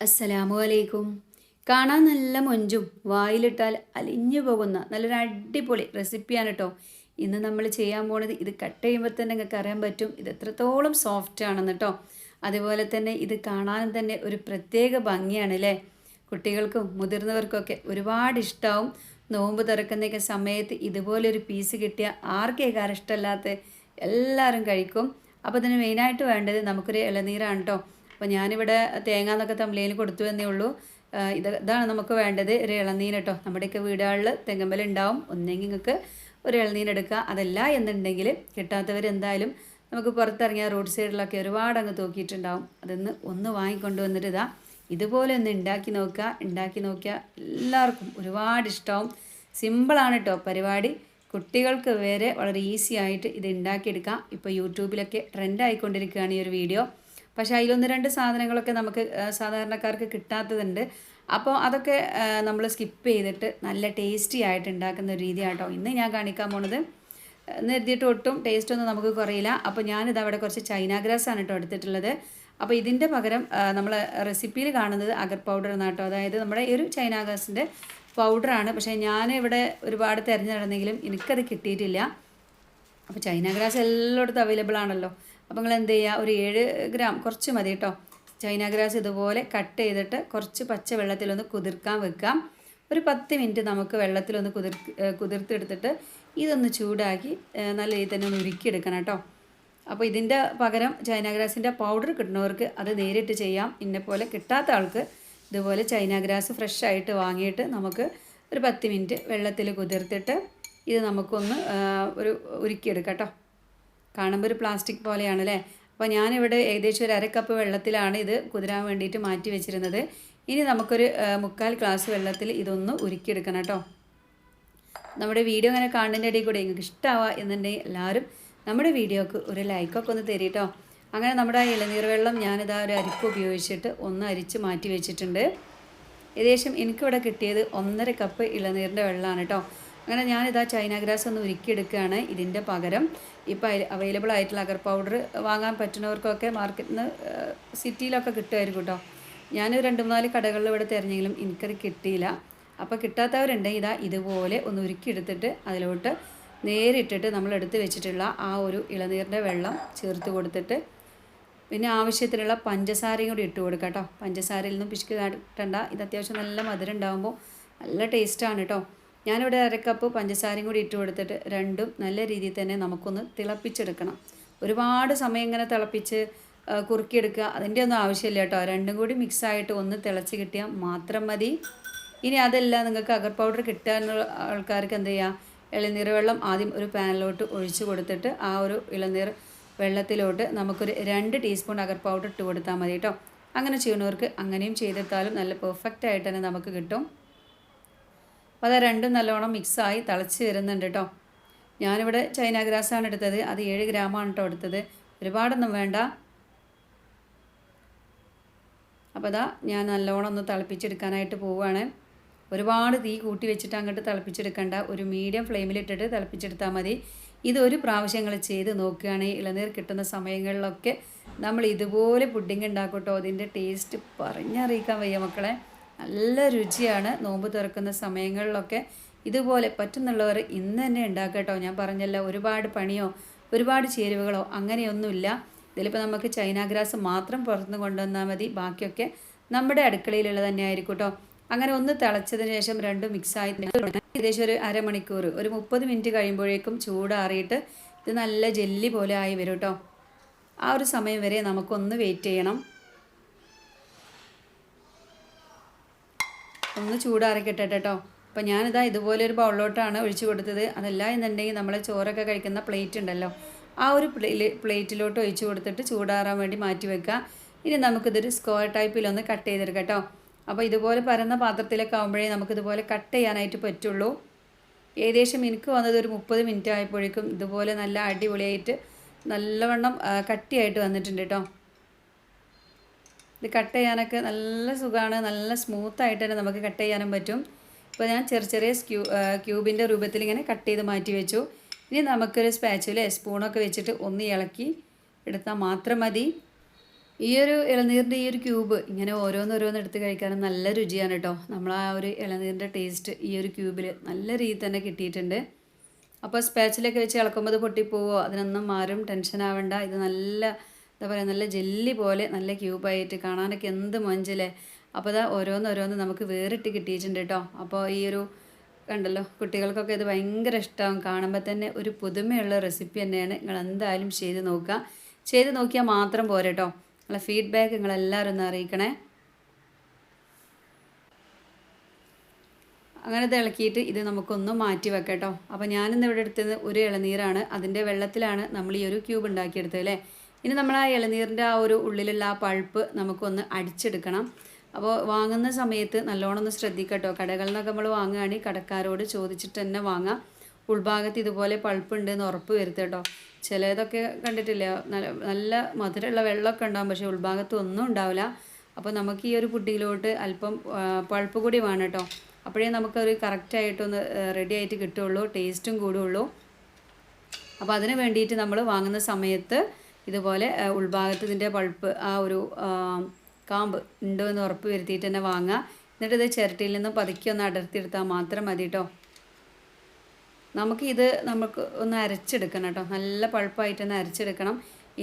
അസ്സലാമു അലൈക്കും കാണാൻ നല്ല മൊഞ്ചും വായിലിട്ടാൽ അലിഞ്ഞു പോകുന്ന നല്ലൊരു അടിപൊളി റെസിപ്പിയാണ് കേട്ടോ ഇന്ന് നമ്മൾ ചെയ്യാൻ പോണത് ഇത് കട്ട് ചെയ്യുമ്പോൾ തന്നെ നിങ്ങൾക്ക് അറിയാൻ പറ്റും ഇത് എത്രത്തോളം സോഫ്റ്റ് ആണെന്ന് കേട്ടോ അതുപോലെ തന്നെ ഇത് കാണാൻ തന്നെ ഒരു പ്രത്യേക ഭംഗിയാണ് അല്ലേ കുട്ടികൾക്കും മുതിർന്നവർക്കൊക്കെ ഒരുപാട് ഇഷ്ടമാവും നോമ്പ് തുറക്കുന്നൊക്കെ സമയത്ത് ഇതുപോലൊരു പീസ് കിട്ടിയ ആർക്കേക്കാരം ഇഷ്ടമല്ലാത്ത എല്ലാവരും കഴിക്കും. അപ്പോൾ ഇതിന് മെയിനായിട്ട് വേണ്ടത് നമുക്കൊരു ഇളനീരാണ് കേട്ടോ അപ്പോൾ ഞാനിവിടെ തേങ്ങ എന്നൊക്കെ തമ്മിലേന് കൊടുത്തു എന്നേ ഉള്ളൂ. ഇത് ഇതാണ് നമുക്ക് വേണ്ടത്. ഒരു ഇളനീര് കേട്ടോ. നമ്മുടെയൊക്കെ വീടുകളിൽ തെങ്ങമ്പല ഉണ്ടാവും. ഒന്നെങ്കിൽ നിങ്ങൾക്ക് ഒരു ഇളനീര് എടുക്കുക അതല്ല എന്നുണ്ടെങ്കിൽ കിട്ടാത്തവർ എന്തായാലും നമുക്ക് പുറത്തിറങ്ങിയ റോഡ് സൈഡിലൊക്കെ ഒരുപാട് അങ്ങ് തൂക്കിയിട്ടുണ്ടാവും. അതൊന്ന് ഒന്ന് വാങ്ങിക്കൊണ്ട് വന്നിട്ട് ഇതാ. ഇതുപോലെ ഒന്ന് ഉണ്ടാക്കി നോക്കുക. ഉണ്ടാക്കി നോക്കിയാൽ എല്ലാവർക്കും ഒരുപാട് ഇഷ്ടമാവും സിമ്പിളാണ് കേട്ടോ പരിപാടി. കുട്ടികൾക്ക് വരെ വളരെ ഈസി ആയിട്ട് ഇത് ഉണ്ടാക്കിയെടുക്കാം. ഇപ്പോൾ യൂട്യൂബിലൊക്കെ ട്രെൻഡ് ആയിക്കൊണ്ടിരിക്കുകയാണ് ഈ ഒരു വീഡിയോ. പക്ഷേ അതിലൊന്ന് രണ്ട് സാധനങ്ങളൊക്കെ നമുക്ക് സാധാരണക്കാർക്ക് കിട്ടാത്തതുണ്ട്. അപ്പോൾ അതൊക്കെ നമ്മൾ സ്കിപ്പ് ചെയ്തിട്ട് നല്ല ടേസ്റ്റി ആയിട്ട് ഉണ്ടാക്കുന്ന ഒരു രീതിയാട്ടോ. ഇന്ന് ഞാൻ കാണിക്കാൻ പോണത് നിർത്തിയിട്ട് ഒട്ടും ടേസ്റ്റ് ഒന്നും നമുക്ക് കുറയില്ല. അപ്പോൾ ഞാനിത് അവിടെ കുറച്ച് ചൈന ഗ്രാസ് ആണ് കേട്ടോ എടുത്തിട്ടുള്ളത്. അപ്പോൾ ഇതിന്റെ പകരം നമ്മൾ റെസിപ്പിയിൽ കാണുന്നത് അഗർ പൗഡർ എന്നാണ് കേട്ടോ അതായത് നമ്മുടെ ഈ ഒരു ചൈന ഗ്രാസിന്റെ പൗഡറാണ് പക്ഷേ ഞാൻ ഇവിടെ ഒരുപാട് തിരഞ്ഞു നടന്നെങ്കിലും എനിക്കത് കിട്ടിയിട്ടില്ല. അപ്പോൾ ചൈന ഗ്രാസ് എല്ലായിടത്തും അവൈലബിൾ ആണല്ലോ. അപ്പോൾ നിങ്ങൾ എന്ത് ചെയ്യുക ഒരു ഏഴ് ഗ്രാം കുറച്ച് മതി കേട്ടോ ചൈന ഗ്രാസ് ഇതുപോലെ കട്ട് ചെയ്തിട്ട് കുറച്ച് പച്ച വെള്ളത്തിലൊന്ന് കുതിർക്കാൻ വെക്കാം. ഒരു പത്ത് മിനിറ്റ് നമുക്ക് വെള്ളത്തിലൊന്ന് കുതിർ കുതിർത്തെടുത്തിട്ട് ഇതൊന്ന് ചൂടാക്കി നല്ല രീതിയിൽ തന്നെ ഒന്ന് ഉരുക്കിയെടുക്കണം കേട്ടോ അപ്പോൾ ഇതിന്റെ പകരം ചൈന ഗ്രാസിന്റെ പൗഡർ കിട്ടുന്നവർക്ക് അത് നേരിട്ട് ചെയ്യാം. ഇന്നെ പോലെ കിട്ടാത്ത ആൾക്ക് ഇതുപോലെ ചൈന ഗ്രാസ് ഫ്രഷ് ആയിട്ട് വാങ്ങിയിട്ട് നമുക്ക് ഒരു പത്ത് മിനിറ്റ് വെള്ളത്തിൽ കുതിർത്തിട്ട് ഇത് നമുക്കൊന്ന് ഒരു ഉരുക്കിയെടുക്കാം കേട്ടോ കാണുമ്പോൾ ഒരു പ്ലാസ്റ്റിക് പോലെയാണ് അല്ലേ അപ്പോൾ ഞാനിവിടെ ഏകദേശം ഒരു അരക്കപ്പ് കപ്പ് വെള്ളത്തിലാണ് ഇത് കുതിരാൻ വേണ്ടിയിട്ട് മാറ്റി വെച്ചിരുന്നത്. ഇനി നമുക്കൊരു മുക്കാൽ ഗ്ലാസ് വെള്ളത്തിൽ ഇതൊന്ന് ഉരുക്കിയെടുക്കണം കേട്ടോ. നമ്മുടെ വീഡിയോ അങ്ങനെ കാണുന്നതിന്റെ ഇടയിൽ കൂടെ നിങ്ങൾക്ക് ഇഷ്ടമാവുക എന്നുണ്ടെങ്കിൽ എല്ലാവരും നമ്മുടെ വീഡിയോക്ക് ഒരു ലൈക്കൊക്കെ ഒന്ന് തരീട്ടോ അങ്ങനെ നമ്മുടെ ആ ഇളനീർ വെള്ളം ഞാനിതാ ഒരു അരിപ്പ് ഉപയോഗിച്ചിട്ട് ഒന്ന് അരിച്ച് മാറ്റി വെച്ചിട്ടുണ്ട്. ഏകദേശം എനിക്കിവിടെ കിട്ടിയത് ഒന്നര കപ്പ് ഇളനീരിന്റെ വെള്ളമാണ് കേട്ടോ. അങ്ങനെ ഞാനിതാ ചൈന ഗ്രാസ് ഒന്ന് ഉരുക്കിയെടുക്കുകയാണ് ഇതിന്റെ പകരം. ഇപ്പോൾ അവൈലബിൾ ആയിട്ടുള്ള അഗർ പൗഡർ വാങ്ങാൻ പറ്റുന്നവർക്കൊക്കെ മാർക്കറ്റിൽ നിന്ന് സിറ്റിയിലൊക്കെ കിട്ടുമായിരിക്കും കേട്ടോ ഞാൻ രണ്ട് മൂന്നാൽ കടകളിൽ ഇവിടെ തിരഞ്ഞെങ്കിലും എനിക്കത് കിട്ടിയില്ല. അപ്പോൾ കിട്ടാത്തവരുണ്ടെങ്കിൽ ഇതാ ഇതുപോലെ ഒന്ന് ഉരുക്കിയെടുത്തിട്ട് അതിലോട്ട് നേരിട്ടിട്ട് നമ്മൾ എടുത്ത് വെച്ചിട്ടുള്ള ആ ഒരു ഇളനീരിന്റെ വെള്ളം ചേർത്ത് കൊടുത്തിട്ട് പിന്നെ ആവശ്യത്തിനുള്ള പഞ്ചസാരയും കൂടി ഇട്ട് കൊടുക്കാം കേട്ടോ പഞ്ചസാരയിൽ നിന്നും പിശുക്ക് കാട്ടണ്ട ഇത് അത്യാവശ്യം നല്ല മധുരം ഉണ്ടാകുമ്പോൾ നല്ല ടേസ്റ്റാണ് കേട്ടോ ഞാനിവിടെ അരക്കപ്പ് കപ്പ് പഞ്ചസാരയും കൂടി ഇട്ട് കൊടുത്തിട്ട് രണ്ടും നല്ല രീതിയിൽ തന്നെ നമുക്കൊന്ന് തിളപ്പിച്ചെടുക്കണം. ഒരുപാട് സമയം ഇങ്ങനെ തിളപ്പിച്ച് കുറുക്കിയെടുക്കുക അതിന്റെ ഒന്നും ആവശ്യമില്ല കേട്ടോ. രണ്ടും കൂടി മിക്സായിട്ട് ഒന്ന് തിളച്ച് കിട്ടിയാൽ മാത്രം മതി. ഇനി അതെല്ലാം നിങ്ങൾക്ക് അഗർ പൗഡർ കിട്ടാനുള്ള ആൾക്കാർക്ക് എന്ത് ചെയ്യുക ഇളനീർ വെള്ളം ആദ്യം ഒരു പാനിലോട്ട് ഒഴിച്ചു കൊടുത്തിട്ട് ആ ഒരു ഇളനീർ വെള്ളത്തിലോട്ട് നമുക്കൊരു രണ്ട് ടീസ്പൂൺ അഗർ പൗഡർ ഇട്ട് കൊടുത്താൽ മതി കേട്ടോ. അങ്ങനെ ചെയ്യുന്നവർക്ക് അങ്ങനെയും ചെയ്തെടുത്താലും നല്ല പെർഫെക്റ്റ് ആയിട്ട് തന്നെ നമുക്ക് കിട്ടും. അപ്പോൾ അത് രണ്ടും നല്ലോണം മിക്സായി തിളച്ച് വരുന്നുണ്ട് കേട്ടോ ഞാനിവിടെ ചൈന ഗ്രാസാണ് എടുത്തത്. അത് ഏഴ് ഗ്രാമാണ് കേട്ടോ എടുത്തത്. ഒരുപാടൊന്നും വേണ്ട. അപ്പോൾ അതാ ഞാൻ നല്ലോണം ഒന്ന് തിളപ്പിച്ചെടുക്കാനായിട്ട് പോവുകയാണ് ഒരുപാട് തീ കൂട്ടി വെച്ചിട്ട് അങ്ങോട്ട് തിളപ്പിച്ചെടുക്കണ്ട. ഒരു മീഡിയം ഫ്ലെയിമിലിട്ടിട്ട് തിളപ്പിച്ചെടുത്താൽ മതി. ഇതൊരു പ്രാവശ്യങ്ങൾ ചെയ്ത് നോക്കുകയാണെങ്കിൽ ഇളനീർ കിട്ടുന്ന സമയങ്ങളിലൊക്കെ നമ്മൾ ഇതുപോലെ പുഡിങ് ഉണ്ടാക്കട്ടോ അതിന്റെ ടേസ്റ്റ് പറഞ്ഞറിയിക്കാൻ വയ്യ മക്കളെ. നല്ല രുചിയാണ് നോമ്പ് തുറക്കുന്ന സമയങ്ങളിലൊക്കെ ഇതുപോലെ പറ്റുന്നുള്ളവർ ഇന്ന് തന്നെ ഉണ്ടാക്കട്ടോ ഞാൻ പറഞ്ഞല്ലോ ഒരുപാട് പണിയോ ഒരുപാട് ചേരുവകളോ അങ്ങനെയൊന്നുമില്ല. ഇതിലിപ്പോൾ നമുക്ക് ചൈന ഗ്രാസ് മാത്രം പുറത്തുനിന്ന് കൊണ്ടുവന്നാൽ മതി. ബാക്കിയൊക്കെ നമ്മുടെ അടുക്കളയിലുള്ള തന്നെ ആയിരിക്കും കേട്ടോ. അങ്ങനെ ഒന്ന് തിളച്ചതിന് ശേഷം രണ്ടും മിക്സായി ഏകദേശം ഒരു അരമണിക്കൂർ ഒരു മുപ്പത് മിനിറ്റ് കഴിയുമ്പോഴേക്കും ചൂടാറിയിട്ട് ഇത് നല്ല ജെല്ലി പോലെ ആയി വരും കേട്ടോ. ആ ഒരു സമയം വരെ നമുക്കൊന്ന് വെയിറ്റ് ചെയ്യണം. ഒന്ന് ചൂടാറി കിട്ടട്ടെ കേട്ടോ അപ്പോൾ ഞാനിതാ ഇതുപോലെ ഒരു ബൗളിലോട്ടാണ് ഒഴിച്ചു കൊടുത്തത്. അതല്ല എന്നുണ്ടെങ്കിൽ നമ്മൾ ചോറൊക്കെ കഴിക്കുന്ന പ്ലേറ്റ് ഉണ്ടല്ലോ ആ ഒരു പ്ലേ പ്ലേറ്റിലോട്ട് ഒഴിച്ചു കൊടുത്തിട്ട് ചൂടാറാൻ വേണ്ടി മാറ്റി വെക്കുക. ഇനി നമുക്കിതൊരു സ്ക്വയർ ടൈപ്പിലൊന്ന് കട്ട് ചെയ്തെടുക്കാം കേട്ടോ അപ്പോൾ ഇതുപോലെ പരന്ന പാത്രത്തിലൊക്കെ ആകുമ്പോഴേ നമുക്കിതുപോലെ കട്ട് ചെയ്യാനായിട്ട് പറ്റുള്ളൂ. ഏകദേശം എനിക്ക് വന്നത് ഒരു മുപ്പത് മിനിറ്റ് ആയപ്പോഴേക്കും ഇതുപോലെ നല്ല അടിപൊളിയായിട്ട് നല്ലവണ്ണം കട്ടിയായിട്ട് വന്നിട്ടുണ്ട് കേട്ടോ. ഇത് കട്ട് ചെയ്യാനൊക്കെ നല്ല സുഖമാണ് നല്ല സ്മൂത്തായിട്ട് തന്നെ നമുക്ക് കട്ട് ചെയ്യാനും പറ്റും. ഇപ്പോൾ ഞാൻ ചെറിയ ചെറിയ സ്ക്യൂ ക്യൂബിന്റെ രൂപത്തിൽ ഇങ്ങനെ കട്ട് ചെയ്ത് മാറ്റി വെച്ചു. ഇനി നമുക്കൊരു സ്പാച്ചുല സ്പൂണൊക്കെ വെച്ചിട്ട് ഒന്ന് ഇളക്കി എടുത്താൽ മാത്രം മതി. ഈ ഒരു ഇളനീരിന്റെ ഈ ഒരു ക്യൂബ് ഇങ്ങനെ ഓരോന്നോരോന്ന് എടുത്ത് കഴിക്കാനും നല്ല രുചിയാണ് കേട്ടോ നമ്മൾ ആ ഒരു ഇളനീരിന്റെ ടേസ്റ്റ് ഈ ഒരു ക്യൂബിൽ നല്ല രീതിയിൽ തന്നെ കിട്ടിയിട്ടുണ്ട്. അപ്പോൾ സ്പാച്ചിലൊക്കെ വെച്ച് ഇളക്കുമ്പോൾ അത് പൊട്ടിപ്പോവോ? അതിനൊന്നും ആരും ടെൻഷൻ ആവേണ്ട. ഇത് നല്ല എന്താ പറയുക നല്ല ജെല്ലി പോലെ നല്ല ക്യൂബായിട്ട് കാണാനൊക്കെ എന്ത് മഞ്ചല്ലേ അപ്പോൾ ഇതാ ഓരോന്നോരോന്ന് നമുക്ക് വേറിട്ട് കിട്ടിയിട്ടുണ്ട് കേട്ടോ അപ്പോൾ ഈ ഒരു കണ്ടല്ലോ കുട്ടികൾക്കൊക്കെ ഇത് ഭയങ്കര ഇഷ്ടമാകും കാണുമ്പോൾ തന്നെ ഒരു പുതുമയുള്ള റെസിപ്പി തന്നെയാണ്. നിങ്ങൾ എന്തായാലും ചെയ്ത് നോക്കുക. ചെയ്ത് നോക്കിയാൽ മാത്രം പോരെ കേട്ടോ നിങ്ങളെ ഫീഡ്ബാക്ക് നിങ്ങളെല്ലാവരും ഒന്ന് അറിയിക്കണേ. അങ്ങനെ തിളക്കിയിട്ട് ഇത് നമുക്കൊന്ന് മാറ്റി വെക്കാം കേട്ടോ അപ്പോൾ ഞാനിന്ന് ഇവിടെ എടുത്തത് ഒരു ഇളനീരാണ്. അതിന്റെ വെള്ളത്തിലാണ് നമ്മൾ ഈ ഒരു ക്യൂബ് ഉണ്ടാക്കിയെടുത്തത് അല്ലേ? ഇനി നമ്മൾ ആ ഇളനീരിന്റെ ആ ഒരു ഉള്ളിലുള്ള ആ പഴുപ്പ് നമുക്കൊന്ന് അടിച്ചെടുക്കണം. അപ്പോൾ വാങ്ങുന്ന സമയത്ത് നല്ലോണം ഒന്ന് ശ്രദ്ധിക്കട്ടോ. കടകളിൽ നിന്നൊക്കെ നമ്മൾ വാങ്ങുകയാണെങ്കിൽ കടക്കാരോട് ചോദിച്ചിട്ട് തന്നെ വാങ്ങാം. ഉൾഭാഗത്ത് ഇതുപോലെ പൾപ്പ് ഉണ്ട് എന്ന് ഉറപ്പ് വരുത്തട്ടോ ചിലതൊക്കെ കണ്ടിട്ടില്ല? നല്ല നല്ല മധുരമുള്ള വെള്ളമൊക്കെ ഉണ്ടാകും പക്ഷേ ഉൾഭാഗത്ത് ഒന്നും ഉണ്ടാവില്ല. അപ്പോൾ നമുക്ക് ഈ ഒരു പുട്ടിയിലോട്ട് അല്പം പഴുപ്പ് കൂടി വേണം കേട്ടോ. അപ്പോഴേ നമുക്കൊരു കറക്റ്റായിട്ടൊന്ന് റെഡി ആയിട്ട് കിട്ടുള്ളൂ ടേസ്റ്റും കൂടുള്ളൂ അപ്പോൾ അതിന് വേണ്ടിയിട്ട് നമ്മൾ വാങ്ങുന്ന സമയത്ത് ഇതുപോലെ ഉൾഭാഗത്ത് ഇതിന്റെ പൾപ്പ് ആ ഒരു കാമ്പ് ഉണ്ടോ എന്ന് ഉറപ്പ് വരുത്തിയിട്ട് തന്നെ വാങ്ങുക. എന്നിട്ട് ഇത് ചിരട്ടിയിൽ നിന്ന് പതുക്കി ഒന്ന് അടർത്തിയെടുത്താൽ മാത്രം മതി കേട്ടോ നമുക്കിത് നമുക്ക് ഒന്ന് അരച്ചെടുക്കണം കേട്ടോ നല്ല പൾപ്പായിട്ട് തന്നെ അരച്ചെടുക്കണം.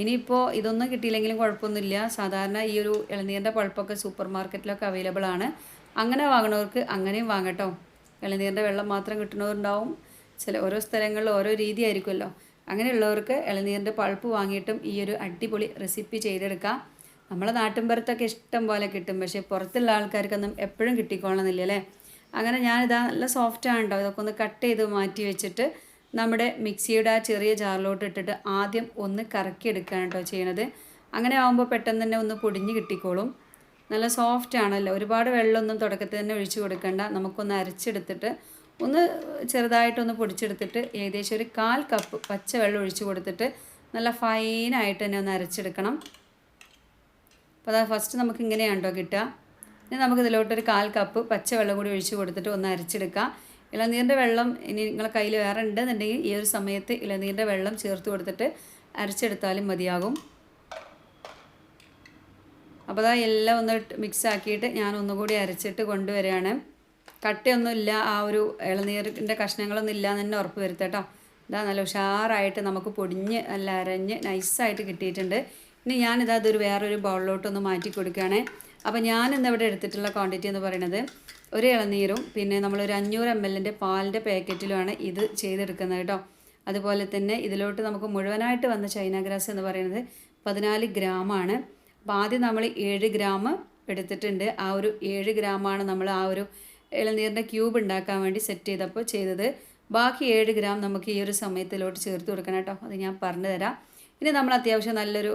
ഇനിയിപ്പോൾ ഇതൊന്നും കിട്ടിയില്ലെങ്കിലും കുഴപ്പമൊന്നുമില്ല. സാധാരണ ഈ ഒരു ഇളനീരിന്റെ പൾപ്പൊക്കെ സൂപ്പർ മാർക്കറ്റിലൊക്കെ അവൈലബിൾ ആണ്. അങ്ങനെ വാങ്ങണവർക്ക് അങ്ങനെയും വാങ്ങട്ടോ ഇളനീരിന്റെ വെള്ളം മാത്രം കിട്ടുന്നവരുണ്ടാവും. ചില ഓരോ സ്ഥലങ്ങളിൽ ഓരോ രീതി ആയിരിക്കുമല്ലോ. അങ്ങനെയുള്ളവർക്ക് ഇളനീരിന്റെ പൾപ്പ് വാങ്ങിയിട്ടും ഈ ഒരു അടിപൊളി റെസിപ്പി ചെയ്തെടുക്കാം. നമ്മളെ നാട്ടിൻപുറത്തൊക്കെ ഇഷ്ടം പോലെ കിട്ടും. പക്ഷേ പുറത്തുള്ള ആൾക്കാർക്കൊന്നും എപ്പോഴും കിട്ടിക്കോളണമെന്നില്ല അല്ലേ? അങ്ങനെ ഞാനിതാ നല്ല സോഫ്റ്റ് ആണ് കേട്ടോ ഇതൊക്കെ ഒന്ന് കട്ട് ചെയ്ത് മാറ്റി വെച്ചിട്ട് നമ്മുടെ മിക്സിയുടെ ആ ചെറിയ ജാറിലോട്ട് ഇട്ടിട്ട് ആദ്യം ഒന്ന് കറക്കി എടുക്കുകയാണ് കേട്ടോ ചെയ്യണത്. അങ്ങനെ ആകുമ്പോൾ പെട്ടെന്ന് തന്നെ ഒന്ന് പൊടിഞ്ഞ് കിട്ടിക്കോളും. നല്ല സോഫ്റ്റ് ആണല്ലോ. ഒരുപാട് വെള്ളമൊന്നും തുടക്കത്തിൽ തന്നെ ഒഴിച്ചു കൊടുക്കണ്ട. നമുക്കൊന്ന് അരച്ചെടുത്തിട്ട് ഒന്ന് ചെറുതായിട്ടൊന്ന് പൊടിച്ചെടുത്തിട്ട് ഏകദേശം ഒരു കാൽ കപ്പ് പച്ചവെള്ളം ഒഴിച്ച് കൊടുത്തിട്ട് നല്ല ഫൈനായിട്ട് തന്നെ ഒന്ന് അരച്ചെടുക്കണം. അപ്പോൾ അതാ ഫസ്റ്റ് നമുക്ക് ഇങ്ങനെയാണ്ടോ കേട്ടോ കിട്ടുക. ഇനി നമുക്ക് ഇതിലോട്ടൊരു കാൽ കപ്പ് പച്ചവെള്ളം കൂടി ഒഴിച്ച് കൊടുത്തിട്ട് ഒന്ന് അരച്ചെടുക്കാം ഇളനീരിന്റെ വെള്ളം ഇനി നിങ്ങളെ കയ്യിൽ വേറെ ഉണ്ടെന്നുണ്ടെങ്കിൽ ഈ ഒരു സമയത്ത് ഇളനീരിന്റെ വെള്ളം ചേർത്ത് കൊടുത്തിട്ട് അരച്ചെടുത്താലും മതിയാകും. അപ്പോൾ അതാ എല്ലാം ഒന്ന് മിക്സ് ആക്കിയിട്ട് ഞാൻ ഒന്നുകൂടി അരച്ചിട്ട് കൊണ്ടുവരികയാണ്. കട്ടയൊന്നുമില്ല ആ ഒരു ഇളനീരിന്റെ കഷ്ണങ്ങളൊന്നും ഇല്ല എന്ന് തന്നെ ഉറപ്പ് വരുത്തട്ടോ ഇതാ നല്ല ഉഷാറായിട്ട് നമുക്ക് പൊടിഞ്ഞ് നല്ല അരഞ്ഞ് നൈസായിട്ട് കിട്ടിയിട്ടുണ്ട്. ഇനി ഞാനിതാ അതൊരു വേറൊരു ബൗളിലോട്ടൊന്ന് മാറ്റി കൊടുക്കുകയാണേ. അപ്പോൾ ഞാൻ ഇന്നിവിടെ എടുത്തിട്ടുള്ള ക്വാണ്ടിറ്റി എന്ന് പറയുന്നത് ഒരു ഇളനീരും പിന്നെ നമ്മളൊരു അഞ്ഞൂറ് എം എല്ലിന്റെ പാലിന്റെ പാക്കറ്റിലുമാണ് ഇത് ചെയ്തെടുക്കുന്നത് കേട്ടോ. അതുപോലെ തന്നെ ഇതിലോട്ട് നമുക്ക് മുഴുവനായിട്ട് വന്ന ചൈന ഗ്രാസ് എന്ന് പറയുന്നത് പതിനാല് ഗ്രാമാണ്. അപ്പോൾ ആദ്യം നമ്മൾ ഏഴ് ഗ്രാം എടുത്തിട്ടുണ്ട്. ആ ഒരു ഏഴ് ഗ്രാമാണ് നമ്മൾ ആ ഒരു ഇളനീരിന്റെ ക്യൂബ് ഉണ്ടാക്കാൻ വേണ്ടി സെറ്റ് ചെയ്തപ്പോൾ ചെയ്തത്. ബാക്കി ഏഴ് ഗ്രാം നമുക്ക് ഈ ഒരു സമയത്തിലോട്ട് ചേർത്ത് കൊടുക്കണം കേട്ടോ. അത് ഞാൻ പറഞ്ഞു തരാം. ഇനി നമ്മൾ അത്യാവശ്യം നല്ലൊരു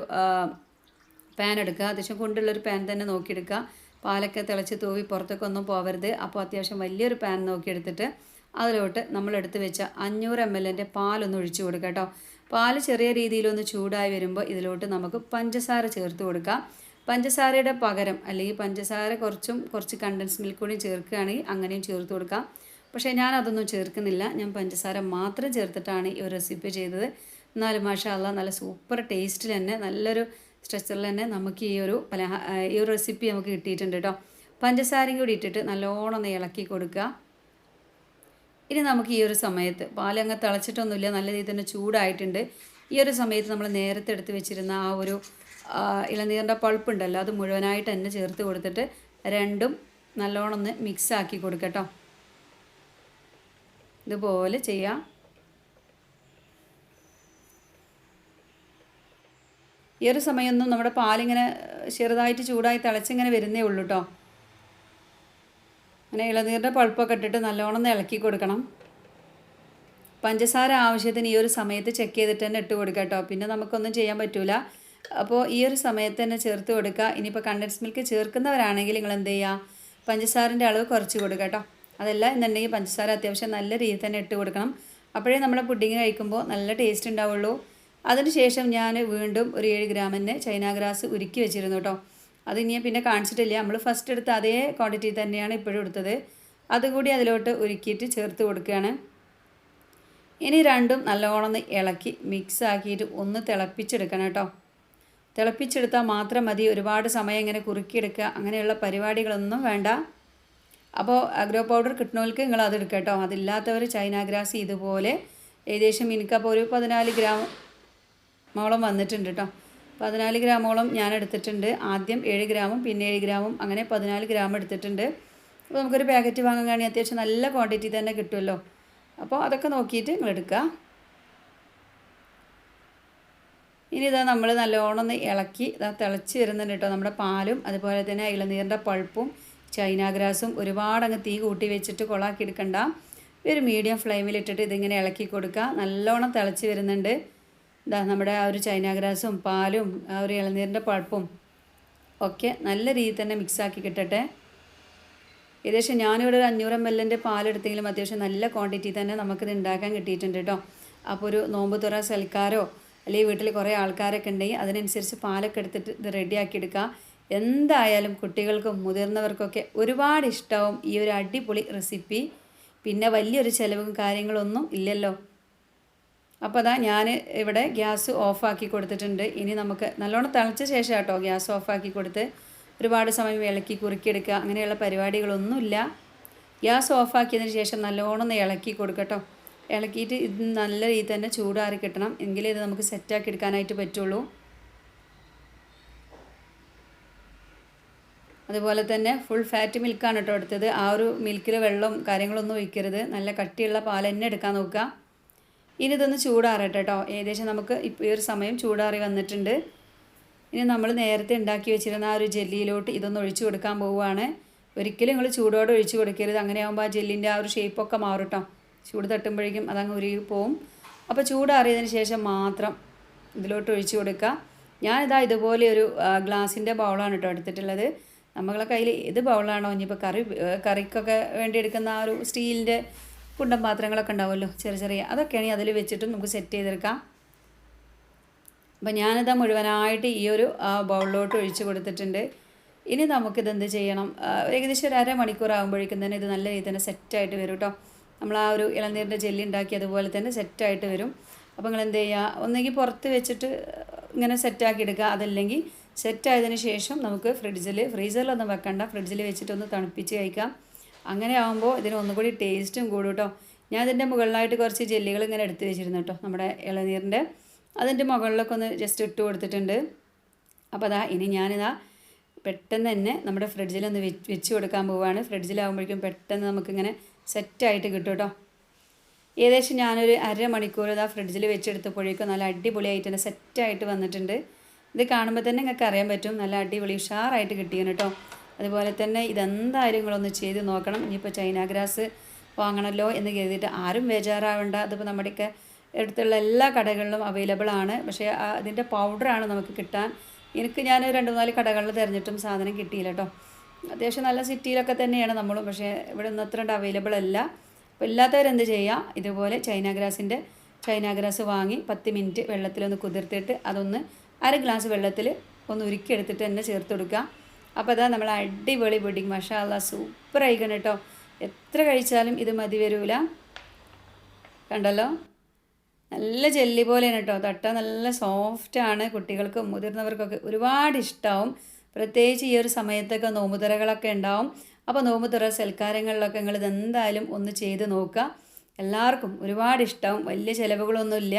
പാൻ എടുക്കുക. അത്യാവശ്യം കൊണ്ടുള്ളൊരു പാൻ തന്നെ നോക്കിയെടുക്കുക. പാലൊക്കെ തിളച്ച് തൂവി പുറത്തൊക്കെ ഒന്നും പോവരുത്. അപ്പോൾ അത്യാവശ്യം വലിയൊരു പാൻ നോക്കിയെടുത്തിട്ട് അതിലോട്ട് നമ്മൾ എടുത്ത് വെച്ച അഞ്ഞൂറ് എം എല്ലിന്റെ പാലൊന്ന് ഒഴിച്ചു കൊടുക്കുക കേട്ടോ. പാൽ ചെറിയ രീതിയിലൊന്ന് ചൂടായി വരുമ്പോൾ ഇതിലോട്ട് നമുക്ക് പഞ്ചസാര ചേർത്ത് കൊടുക്കാം. പഞ്ചസാരയുടെ പകരം അല്ലെങ്കിൽ പഞ്ചസാര കുറച്ചും കുറച്ച് കണ്ടൻസ് മിൽക്ക് കൂടി ചേർക്കുകയാണെങ്കിൽ അങ്ങനെയും ചേർത്ത് കൊടുക്കാം. പക്ഷേ ഞാൻ അതൊന്നും ചേർക്കുന്നില്ല. ഞാൻ പഞ്ചസാര മാത്രം ചേർത്തിട്ടാണ് ഈ ഒരു റെസിപ്പി ചെയ്തത്. എന്നാലും മാഷാല്ല നല്ല സൂപ്പർ ടേസ്റ്റിൽ തന്നെ നല്ലൊരു സ്ട്രെച്ചറിൽ തന്നെ നമുക്ക് ഈ ഒരു ഈ ഒരു റെസിപ്പി നമുക്ക് കിട്ടിയിട്ടുണ്ട് കേട്ടോ പഞ്ചസാരയും കൂടി ഇട്ടിട്ട് നല്ലോണം ഒന്ന് ഇളക്കി കൊടുക്കുക. ഇനി നമുക്ക് ഈ ഒരു സമയത്ത് പാലങ്ങ് തിളച്ചിട്ടൊന്നുമില്ല. നല്ല രീതിയിൽ തന്നെ ചൂടായിട്ടുണ്ട്. ഈ ഒരു സമയത്ത് നമ്മൾ നേരത്തെ എടുത്ത് വെച്ചിരുന്ന ആ ഒരു ഇളനീറിന്റെ പൾപ്പ് ഉണ്ടല്ലോ അത് മുഴുവനായിട്ട് തന്നെ ചേർത്ത് കൊടുത്തിട്ട് രണ്ടും നല്ലോണം ഒന്ന് മിക്സ് ആക്കി കൊടുക്കട്ടോ. ഇതുപോലെ ചെയ്യാം. ഈ ഒരു സമയമൊന്നും നമ്മുടെ പാലിങ്ങനെ ചെറുതായിട്ട് ചൂടായി തിളച്ചിങ്ങനെ വരുന്നേ ഉള്ളൂ കേട്ടോ അങ്ങനെ ഇളനീരിന്റെ പൾപ്പൊക്കെ ഇട്ടിട്ട് നല്ലോണം ഇളക്കി കൊടുക്കണം. പഞ്ചസാര ആവശ്യത്തിന് ഈ ഒരു സമയത്ത് ചെക്ക് ചെയ്തിട്ട് തന്നെ ഇട്ട് കൊടുക്കാം കേട്ടോ പിന്നെ നമുക്കൊന്നും ചെയ്യാൻ പറ്റില്ല അപ്പോൾ ഈ ഒരു സമയത്ത് തന്നെ ചേർത്ത് കൊടുക്കുക. ഇനിയിപ്പോൾ കണ്ടൻസ് മിൽക്ക് ചേർക്കുന്നവരാണെങ്കിൽ നിങ്ങൾ എന്ത് ചെയ്യുക? പഞ്ചസാരന്റെ അളവ് കുറച്ച് കൊടുക്കുക കേട്ടോ. അതല്ല എന്നുണ്ടെങ്കിൽ പഞ്ചസാര അത്യാവശ്യം നല്ല രീതിയിൽ തന്നെ ഇട്ട് കൊടുക്കണം. അപ്പോഴേ നമ്മുടെ പുഡിങ് കഴിക്കുമ്പോൾ നല്ല ടേസ്റ്റ് ഉണ്ടാവുള്ളൂ. അതിനുശേഷം ഞാൻ വീണ്ടും ഒരു ഏഴ് ഗ്രാമിന് ചൈന ഗ്രാസ് ഉരുക്കി വെച്ചിരുന്നു കേട്ടോ. അത് ഇനി പിന്നെ കാണിച്ചിട്ടില്ല. നമ്മൾ ഫസ്റ്റ് എടുത്ത അതേ ക്വാണ്ടിറ്റി തന്നെയാണ് ഇപ്പോഴും എടുത്തത്. അതുകൂടി അതിലോട്ട് ഉരുക്കിയിട്ട് ചേർത്ത് കൊടുക്കുകയാണ്. ഇനി രണ്ടും നല്ലോണം ഇളക്കി മിക്സ് ആക്കിയിട്ട് ഒന്ന് തിളപ്പിച്ചെടുക്കണം കേട്ടോ. തിളപ്പിച്ചെടുത്താൽ മാത്രം മതി. ഒരുപാട് സമയം ഇങ്ങനെ കുറുക്കിയെടുക്കുക. അങ്ങനെയുള്ള പരിപാടികളൊന്നും വേണ്ട. അപ്പോൾ അഗ്രോ പൗഡർ കിട്ടണവർക്ക് നിങ്ങൾ അത് എടുക്കുക കേട്ടോ. അതില്ലാത്തവർ ചൈന ഗ്രാസ് ഇതുപോലെ ഏകദേശം എനിക്കപ്പോൾ ഒരു പതിനാല് ഗ്രാം മോളം വന്നിട്ടുണ്ട് കേട്ടോ. പതിനാല് ഗ്രാമോളം ഞാൻ എടുത്തിട്ടുണ്ട്. ആദ്യം ഏഴ് ഗ്രാമും പിന്നെ ഏഴ് ഗ്രാമും അങ്ങനെ പതിനാല് ഗ്രാം എടുത്തിട്ടുണ്ട്. അപ്പോൾ നമുക്കൊരു പാക്കറ്റ് വാങ്ങാൻ കാണി അത്യാവശ്യം നല്ല ക്വാണ്ടിറ്റി തന്നെ കിട്ടുമല്ലോ. അപ്പോൾ അതൊക്കെ നോക്കിയിട്ട് നിങ്ങൾ എടുക്കുക. ഇനി ഇതാ നമ്മൾ നല്ലോണം ഒന്ന് ഇളക്കി ഇതാ തിളച്ച് വരുന്നുണ്ട് കേട്ടോ നമ്മുടെ പാലും അതുപോലെ തന്നെ ഇളനീരിന്റെ പഴുപ്പും ചൈന ഗ്രാസും ഒരുപാട് അങ്ങ് തീ കൂട്ടി വെച്ചിട്ട് കൊളാക്കി എടുക്കണ്ട. ഒരു മീഡിയം ഫ്ലെയിമിലിട്ടിട്ട് ഇതിങ്ങനെ ഇളക്കി കൊടുക്കുക. നല്ലോണം തിളച്ച് വരുന്നുണ്ട്. ഇതാ നമ്മുടെ ആ ഒരു ചൈന ഗ്രാസും പാലും ആ ഒരു ഇളനീരിന്റെ പഴുപ്പും ഒക്കെ നല്ല രീതിയിൽ തന്നെ മിക്സാക്കി കിട്ടട്ടെ. ഏകദേശം ഞാനിവിടെ ഒരു അഞ്ഞൂറ് എം എല്ലിന്റെ പാലെടുത്തെങ്കിലും അത്യാവശ്യം നല്ല ക്വാണ്ടിറ്റി തന്നെ നമുക്കിത് ഉണ്ടാക്കാൻ കിട്ടിയിട്ടുണ്ട് കേട്ടോ അപ്പോൾ ഒരു നോമ്പ് തുറ സൽക്കാരോ അല്ലെങ്കിൽ വീട്ടിൽ കുറേ ആൾക്കാരൊക്കെ ഉണ്ടെങ്കിൽ അതിനനുസരിച്ച് പാലൊക്കെ എടുത്തിട്ട് ഇത് റെഡിയാക്കി എടുക്കുക എന്തായാലും കുട്ടികൾക്കും മുതിർന്നവർക്കൊക്കെ ഒരുപാട് ഇഷ്ടവും ഈ ഒരു അടിപൊളി റെസിപ്പി. പിന്നെ വലിയൊരു ചിലവും കാര്യങ്ങളൊന്നും ഇല്ലല്ലോ. അപ്പോൾ അതാ ഞാൻ ഇവിടെ ഗ്യാസ് ഓഫാക്കി കൊടുത്തിട്ടുണ്ട്. ഇനി നമുക്ക് നല്ലോണം തിളച്ച ശേഷം കേട്ടോ ഗ്യാസ് ഓഫാക്കി കൊടുത്ത് ഒരുപാട് സമയം ഇളക്കി കുറുക്കിയെടുക്കുക. അങ്ങനെയുള്ള പരിപാടികളൊന്നുമില്ല. ഗ്യാസ് ഓഫാക്കിയതിന് ശേഷം നല്ലോണം ഇളക്കി കൊടുക്കട്ടോ. ഇളക്കിയിട്ട് ഇത് നല്ല രീതിയിൽ തന്നെ ചൂടാറി കിട്ടണം. എങ്കിലേ ഇത് നമുക്ക് സെറ്റാക്കി എടുക്കാനായിട്ട് പറ്റുള്ളൂ. അതുപോലെ തന്നെ ഫുൾ ഫാറ്റ് മിൽക്കാണ് കേട്ടോ എടുത്തത്. ആ ഒരു മിൽക്കിൽ വെള്ളം കാര്യങ്ങളൊന്നും ഒഴിക്കരുത്. നല്ല കട്ടിയുള്ള പാൽ തന്നെ എടുക്കാൻ നോക്കുക. ഇനി ഇതൊന്ന് ചൂടാറട്ടെ കേട്ടോ ഏകദേശം നമുക്ക് ഇപ്പോൾ ഈ ഒരു സമയം ചൂടാറി വന്നിട്ടുണ്ട്. ഇനി നമ്മൾ നേരത്തെ ഉണ്ടാക്കി വെച്ചിരുന്ന ആ ഒരു ജെല്ലിയിലോട്ട് ഇതൊന്ന് ഒഴിച്ചു കൊടുക്കാൻ പോവുകയാണ്. ഒരിക്കലും നിങ്ങൾ ചൂടോടെ ഒഴിച്ചു കൊടുക്കരുത്. അങ്ങനെ ആകുമ്പോൾ ആ ജെല്ലിന്റെ ആ ഒരു ഷേപ്പൊക്കെ മാറും കേട്ടോ ചൂട് തട്ടുമ്പോഴേക്കും അതങ്ങ് ഉരുകി പോവും. അപ്പോൾ ചൂടാറിയതിന് ശേഷം മാത്രം ഇതിലോട്ട് ഒഴിച്ചു കൊടുക്കുക. ഞാനിതാ ഇതുപോലെ ഒരു ഗ്ലാസിന്റെ ബൗളാണ് കേട്ടോ എടുത്തിട്ടുള്ളത്. നമ്മളെ കയ്യിൽ ഏത് ബൗളാണോ ഇനിയിപ്പോൾ കറി കറിക്കൊക്കെ വേണ്ടി എടുക്കുന്ന ആ ഒരു സ്റ്റീലിന്റെ കുണ്ടൻ പാത്രങ്ങളൊക്കെ ഉണ്ടാവുമല്ലോ ചെറിയ ചെറിയ അതൊക്കെയാണ് അതിൽ വെച്ചിട്ട് നമുക്ക് സെറ്റ് ചെയ്തെടുക്കാം. അപ്പം ഞാനിതാ മുഴുവനായിട്ട് ഈ ഒരു ബൗളിലോട്ട് ഒഴിച്ചു കൊടുത്തിട്ടുണ്ട്. ഇനി നമുക്കിതെന്ത് ചെയ്യണം? ഏകദേശം ഒരു അരമണിക്കൂർ ആകുമ്പോഴേക്കും തന്നെ ഇത് നല്ല രീതിയിൽ തന്നെ സെറ്റായിട്ട് വരും കേട്ടോ നമ്മൾ ആ ഒരു ഇളനീരിന്റെ ജെല്ലി ഉണ്ടാക്കി അതുപോലെ തന്നെ സെറ്റായിട്ട് വരും. അപ്പോൾ നിങ്ങൾ എന്ത് ചെയ്യുക? ഒന്നെങ്കിൽ പുറത്ത് വെച്ചിട്ട് ഇങ്ങനെ സെറ്റാക്കി എടുക്കുക. അതല്ലെങ്കിൽ സെറ്റായതിനു ശേഷം നമുക്ക് ഫ്രിഡ്ജിൽ ഫ്രീസറിലൊന്നും വെക്കണ്ട. ഫ്രിഡ്ജിൽ വെച്ചിട്ടൊന്ന് തണുപ്പിച്ച് കഴിക്കാം. അങ്ങനെ ആകുമ്പോൾ ഇതിന് ഒന്നുകൂടി ടേസ്റ്റും കൂടും കേട്ടോ ഞാൻ ഇതിന്റെ മുകളിലായിട്ട് കുറച്ച് ജെല്ലികൾ ഇങ്ങനെ എടുത്ത് വെച്ചിരുന്നു കേട്ടോ നമ്മുടെ ഇളനീരിന്റെ. അതിന്റെ മുകളിലൊക്കെ ഒന്ന് ജസ്റ്റ് ഇട്ട് കൊടുത്തിട്ടുണ്ട്. അപ്പോൾ അതാ ഇനി ഞാനിതാ പെട്ടെന്ന് തന്നെ നമ്മുടെ ഫ്രിഡ്ജിലൊന്ന് വെച്ച് വെച്ച് കൊടുക്കാൻ പോവുകയാണ് ഫ്രിഡ്ജിലാകുമ്പോഴേക്കും പെട്ടെന്ന് നമുക്കിങ്ങനെ സെറ്റായിട്ട് കിട്ടും കേട്ടോ ഏകദേശം ഞാനൊരു അരമണിക്കൂർ ഇതാ ഫ്രിഡ്ജിൽ വെച്ചെടുത്തപ്പോഴേക്കും നല്ല അടിപൊളിയായിട്ട് തന്നെ സെറ്റായിട്ട് വന്നിട്ടുണ്ട്. ഇത് കാണുമ്പോൾ തന്നെ നിങ്ങൾക്ക് അറിയാൻ പറ്റും. നല്ല അടിപൊളി ഉഷാറായിട്ട് കിട്ടിയാണ് കേട്ടോ. അതുപോലെ തന്നെ ഇതെന്തായാലും നിങ്ങളൊന്ന് ചെയ്ത് നോക്കണം. ഇനിയിപ്പോൾ ചൈന ഗ്രാസ് വാങ്ങണമല്ലോ എന്ന് കരുതിയിട്ട് ആരും ബേജാറാവേണ്ട. അതിപ്പോൾ നമ്മുടെയൊക്കെ അടുത്തുള്ള എല്ലാ കടകളിലും അവൈലബിൾ ആണ്. പക്ഷേ അതിന്റെ പൗഡറാണ് നമുക്ക് കിട്ടാൻ. എനിക്ക് ഞാൻ രണ്ട് മൂന്നാൽ കടകളിൽ തിരഞ്ഞിട്ടും സാധനം കിട്ടിയില്ല കേട്ടോ. അത്യാവശ്യം നല്ല സിറ്റിയിലൊക്കെ തന്നെയാണ് നമ്മളും. പക്ഷേ ഇവിടെ ഒന്നും അത്ര അവൈലബിൾ അല്ല. അപ്പോൾ ഇല്ലാത്തവരെന്ത് ചെയ്യാം? ഇതുപോലെ ചൈന ഗ്രാസിന്റെ ചൈന ഗ്രാസ് വാങ്ങി പത്ത് മിനിറ്റ് വെള്ളത്തിലൊന്ന് കുതിർത്തിട്ട് അതൊന്ന് അര ഗ്ലാസ് വെള്ളത്തിൽ ഒന്ന് ഉരുക്കിയെടുത്തിട്ട് തന്നെ ചേർത്ത് കൊടുക്കുക. അപ്പോൾ അതാ നമ്മൾ അടിപൊളി പുഡിങ് മഷാല സൂപ്പർ ആയിക്കണം കേട്ടോ. എത്ര കഴിച്ചാലും ഇത് മതി വരൂല. കണ്ടല്ലോ? നല്ല ജെല്ലി പോലെയാണ് കേട്ടോ. തട്ട നല്ല സോഫ്റ്റാണ് കുട്ടികൾക്കും മുതിർന്നവർക്കൊക്കെ ഒരുപാട് ഇഷ്ടമാവും പ്രത്യേകിച്ച് ഈ ഒരു സമയത്തൊക്കെ നോമ്പുതറകളൊക്കെ ഉണ്ടാവും. അപ്പോൾ നോമ്പുതുറ സൽക്കാരങ്ങളിലൊക്കെ നിങ്ങൾ ഇതെന്തായാലും ഒന്ന് ചെയ്ത് നോക്കുക. എല്ലാവർക്കും ഒരുപാട് ഇഷ്ടമാവും വലിയ ചിലവുകളൊന്നുമില്ല.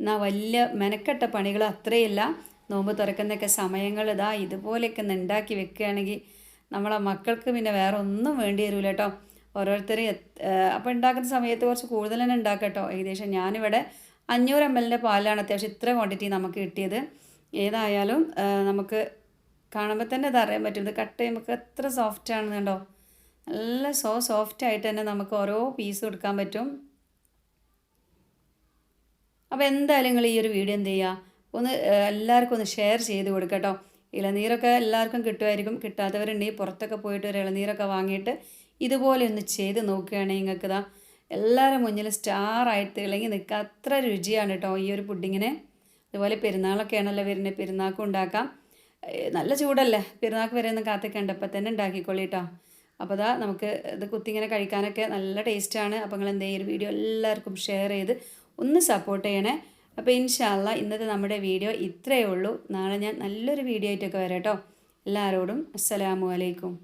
എന്നാൽ വലിയ മെനക്കെട്ട പണികൾ അത്രയില്ല. നോമ്പ് തുറക്കുന്നൊക്കെ സമയങ്ങൾ ഇതാ ഇതുപോലെയൊക്കെ ഒന്ന് ഉണ്ടാക്കി വെക്കുകയാണെങ്കിൽ നമ്മളെ മക്കൾക്ക് പിന്നെ വേറെ ഒന്നും വേണ്ടി വരില്ല കേട്ടോ. ഓരോരുത്തരും അപ്പോൾ ഉണ്ടാക്കുന്ന സമയത്ത് കുറച്ച് കൂടുതൽ തന്നെ ഉണ്ടാക്കട്ടോ ഏകദേശം ഞാനിവിടെ അഞ്ഞൂറ് എം എല്ലിന്റെ പാലാണ് അത്യാവശ്യം ഇത്ര ക്വാണ്ടിറ്റി നമുക്ക് കിട്ടിയത്. ഏതായാലും നമുക്ക് കാണുമ്പോൾ തന്നെ അത് അറിയാൻ പറ്റും. ഇത് കട്ട് ചെയ്യുമ്പോൾ എത്ര സോഫ്റ്റ് ആണെന്നുണ്ടോ നല്ല സോ സോഫ്റ്റ് ആയിട്ട് തന്നെ നമുക്ക് ഓരോ പീസ് കൊടുക്കാൻ പറ്റും. അപ്പോൾ എന്തായാലും നിങ്ങൾ ഈ ഒരു വീഡിയോ എന്ത് ചെയ്യുക ഒന്ന് എല്ലാവർക്കും ഒന്ന് ഷെയർ ചെയ്ത് കൊടുക്കട്ടോ ഇളനീരൊക്കെ എല്ലാവർക്കും കിട്ടുമായിരിക്കും. കിട്ടാത്തവരുണ്ടെങ്കിൽ പുറത്തൊക്കെ പോയിട്ട് ഒരു ഇളനീരൊക്കെ വാങ്ങിയിട്ട് ഇതുപോലെ ഒന്ന് ചെയ്ത് നോക്കുകയാണെങ്കിൽ നിങ്ങൾക്ക് ഇതാ എല്ലാവരും മുന്നിൽ സ്റ്റാറായിട്ട് ഇളങ്ങി നിൽക്കുക അത്ര രുചിയാണ് കേട്ടോ ഈ ഒരു പുഡിങ്ങിന് അതുപോലെ പെരുന്നാളൊക്കെ ആണല്ലോ വരുന്നത്. പെരുന്നാൾക്കും ഉണ്ടാക്കാം. നല്ല ചൂടല്ലേ? പെരുന്നാൾക്ക് വരെ ഒന്നും കാത്തിക്കണ്ട. അപ്പം തന്നെ ഉണ്ടാക്കിക്കോളി കേട്ടോ അപ്പോൾ അതാ നമുക്ക് ഇത് കുത്തിങ്ങനെ കഴിക്കാനൊക്കെ നല്ല ടേസ്റ്റാണ് അപ്പോൾ നിങ്ങൾ എന്ത് ഒരു വീഡിയോ എല്ലാവർക്കും ഷെയർ ചെയ്ത് ഒന്ന് സപ്പോർട്ട് ചെയ്യണേ. അപ്പോൾ ഇൻഷാല്ല ഇന്നത്തെ നമ്മുടെ വീഡിയോ ഇത്രയേ ഉള്ളൂ. നാളെ ഞാൻ നല്ലൊരു വീഡിയോ ആയിട്ടൊക്കെ വരാം കേട്ടോ എല്ലാവരോടും അസ്സലാമു അലൈക്കും.